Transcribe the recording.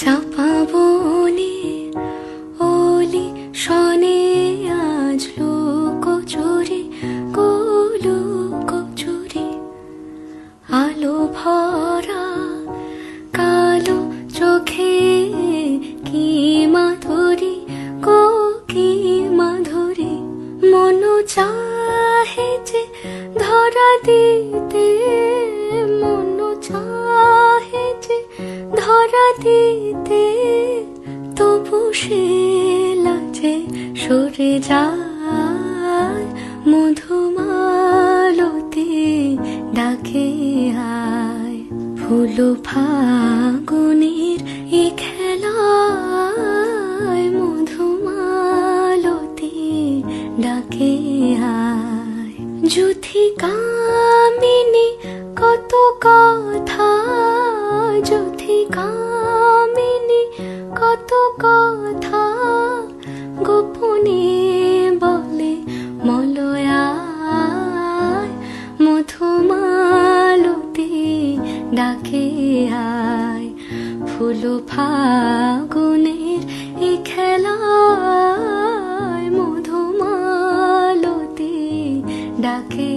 চাপা বনে ওলি শনে আজ লোক চুরি গোলোক চুরি। আলো ভরা কালো চোখে কি মাধুরী কো কি মাধুরী। মন চাহে যে ধরা দিতে, মন চাহে যে ধরা দিতে। লাজে সরে যায়, মধুমালতি ডাকে আয়। ফুল ফাগুনের এ খেলায় মধুমালতি ডাকে আয়। যুথি কামিনী, কত কথা। যুথি কামিনী, কত কথা। গোপনে বলে মলয়ায় মধুমালতি ডাকে আয়। ফুল ফাগুনের এই খেলায় মধুমালতি ডাকে